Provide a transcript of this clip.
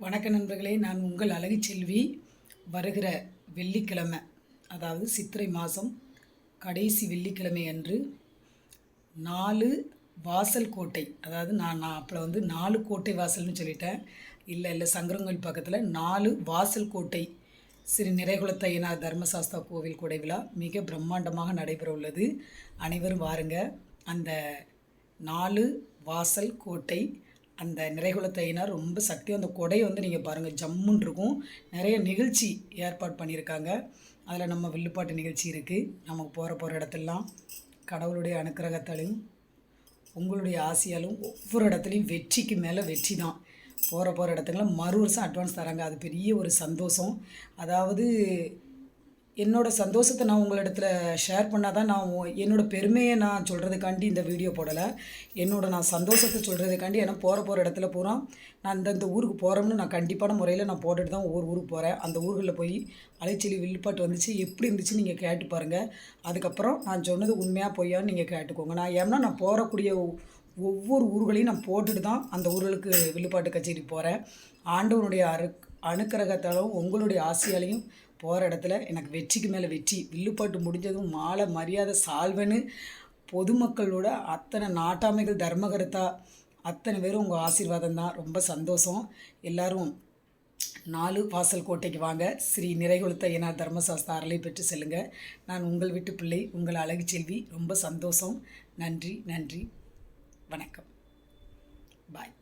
வணக்க நண்பர்களே நான் உங்கள் அழகு செல்வி. வருகிற வெள்ளிக்கிழமை அதாவது சித்திரை மாதம் கடைசி வெள்ளிக்கிழமை அன்று நாலு வாசல் கோட்டை அதாவது நான் நான் அப்போ வந்து நாலு கோட்டை வாசல்னு சொல்லிட்டேன். இல்லை இல்லை சங்கரங்கோயில் பக்கத்தில் நாலு வாசல் கோட்டை ஸ்ரீ நிறைகுலத்தையனார் தர்மசாஸ்தா கோவில் கொடை விழா மிக பிரம்மாண்டமாக நடைபெற உள்ளது. அனைவரும் வாருங்க. அந்த நாலு வாசல் கோட்டை அந்த நிறைகுலத்தையினார் ரொம்ப சக்தி அந்த கொடையை வந்து நீங்கள் பாருங்கள் ஜம்முன்னு இருக்கும். நிறைய நிகழ்ச்சி ஏற்பாடு பண்ணியிருக்காங்க. அதில் நம்ம வில்லுப்பாட்டு நிகழ்ச்சி இருக்குது நமக்கு போகிற போகிற இடத்துலலாம் கடவுளுடைய அனுக்கிரகத்தாலையும் உங்களுடைய ஆசையாலும் ஒவ்வொரு இடத்துலையும் வெற்றிக்கு மேலே வெற்றி தான். போகிற போகிற இடத்துக்குலாம் மறு வருஷம் அட்வான்ஸ் தராங்க. அது பெரிய ஒரு சந்தோஷம். அதாவது என்னோட சந்தோஷத்தை நான் உங்களிடத்துல ஷேர் பண்ணால் தான் நான் உ- என்னோட பெருமையை நான் சொல்கிறதுக்காண்டி இந்த வீடியோ போடலை. என்னோடய நான் சந்தோஷத்தை சொல்கிறதுக்காண்டி ஏன்னா போகிற போகிற இடத்துல பூரா நான் இந்த ஊருக்கு போகிறோம்னு நான் கண்டிப்பான முறையில் நான் போட்டுட்டு தான் ஒவ்வொரு ஊருக்கு போகிறேன் அந்த ஊர்களில் போய் அலைச்செலி வில்லுப்பாட்டு வந்துச்சு. எப்படி இருந்துச்சு நீங்கள் கேட்டு பாருங்கள் அதுக்கப்புறம் நான் சொன்னது உண்மையாக பொய்யான்னு நீங்கள் கேட்டுக்கோங்க. நான் ஏன்னா நான் போகக்கூடிய ஒவ்வொரு ஊர்களையும் நான் போட்டுட்டு தான் அந்த ஊர்களுக்கு வில்லுப்பாட்டு கச்சேரி போகிறேன் ஆண்டவனுடைய அரு அனுக்கிரகத்தாலும் உங்களுடைய ஆசையாலையும் போகிற இடத்துல எனக்கு வெற்றிக்கு மேலே வெற்றி. வில்லுப்பாட்டு முடிஞ்சதும் மாலை மரியாதை சால்வன்னு பொதுமக்களோட அத்தனை நாட்டாமைகள் தர்மகர்த்தா அத்தனை பேரும் உங்கள் ஆசீர்வாதம் தான். ரொம்ப சந்தோஷம். எல்லாரும் நாலு வாசல் கோட்டைக்கு வாங்க. ஸ்ரீ நிறைகுலத்த ஏனா தர்மசாஸ்திர அருளை பெற்று செல்லுங்க. நான் உங்கள் வீட்டு பிள்ளை உங்கள் அழகு செல்வி. ரொம்ப சந்தோஷம். நன்றி நன்றி. வணக்கம். பாய்